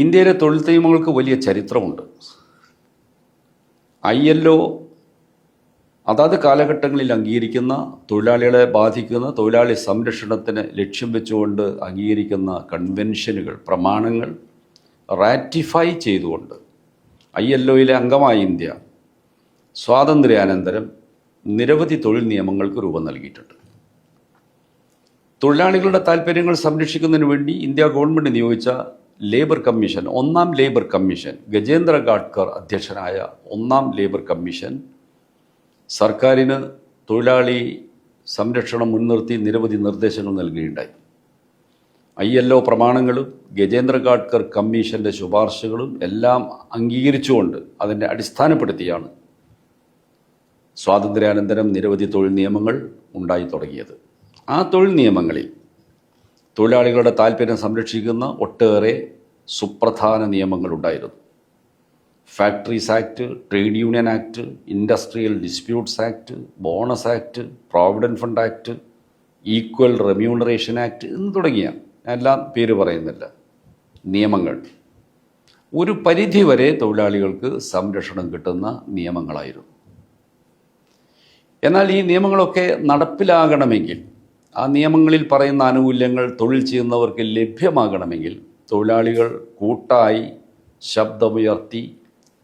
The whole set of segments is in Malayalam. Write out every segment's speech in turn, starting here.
ഇന്ത്യയിലെ തൊഴിൽ നിയമങ്ങൾക്ക് വലിയ ചരിത്രമുണ്ട്. ഐ എൽ ഒ അതാത് കാലഘട്ടങ്ങളിൽ അംഗീകരിക്കുന്ന തൊഴിലാളികളെ ബാധിക്കുന്ന തൊഴിലാളി സംരക്ഷണത്തിന് ലക്ഷ്യം വെച്ചുകൊണ്ട് അംഗീകരിക്കുന്ന കൺവെൻഷനുകൾ പ്രമാണങ്ങൾ റാറ്റിഫൈ ചെയ്തുകൊണ്ട് ഐ എൽ ഒയിലെ അംഗമായ ഇന്ത്യ സ്വാതന്ത്ര്യാനന്തരം നിരവധി തൊഴിൽ നിയമങ്ങൾക്ക് രൂപം നൽകിയിട്ടുണ്ട്. തൊഴിലാളികളുടെ താല്പര്യങ്ങൾ സംരക്ഷിക്കുന്നതിന് വേണ്ടി ഇന്ത്യ ഗവൺമെന്റ് നിയോഗിച്ച ലേബർ കമ്മീഷൻ ഒന്നാം ലേബർ കമ്മീഷൻ ഗജേന്ദ്ര ഗാഡ്കർ അധ്യക്ഷനായ ഒന്നാം ലേബർ കമ്മീഷൻ സർക്കാരിന് തൊഴിലാളി സംരക്ഷണം മുൻനിർത്തി നിരവധി നിർദ്ദേശങ്ങൾ നൽകുകയുണ്ടായി. ഐ എൽ ഒ പ്രമാണങ്ങളും ഗജേന്ദ്ര ഗാഡ്കർ കമ്മീഷന്റെ ശുപാർശകളും എല്ലാം അംഗീകരിച്ചുകൊണ്ട് അതിനെ അടിസ്ഥാനപ്പെടുത്തിയാണ് സ്വാതന്ത്ര്യാനന്തരം നിരവധി തൊഴിൽ നിയമങ്ങൾ ഉണ്ടായി തുടങ്ങിയത്. ആ തൊഴിൽ നിയമങ്ങളിൽ തൊഴിലാളികളുടെ താല്പര്യം സംരക്ഷിക്കുന്ന ഒട്ടേറെ സുപ്രധാന നിയമങ്ങളുണ്ടായിരുന്നു. Factories act trade union act industrial disputes act bonus act provident fund act equal remuneration act എന്ന് തുടങ്ങിയ എല്ലാം പേര് പറയുന്നില്ല. നിയമങ്ങൾ. ഒരു പരിധിവരെ തൊഴിലാളികൾക്ക് സംരക്ഷണം കിട്ടുന്ന നിയമങ്ങളായിരുന്നു. എന്നാൽ ഈ നിയമങ്ങളൊക്കെ നടപ്പിലാകണമെങ്കിൽ ആ നിയമങ്ങളിൽ പറയുന്ന ആനുകൂല്യങ്ങൾ തൊഴിൽ ചെയ്യുന്നവർക്ക് ലഭ്യമാകണമെങ്കിൽ തൊഴിലാളികൾ കൂട്ടായി ശബ്ദമുയർത്തി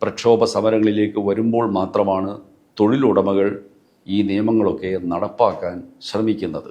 പ്രക്ഷോഭ സമരങ്ങളിലേക്ക് വരുമ്പോൾ മാത്രമാണ് തൊഴിലുടമകൾ ഈ നിയമങ്ങളൊക്കെ നടപ്പാക്കാൻ ശ്രമിക്കുന്നത്.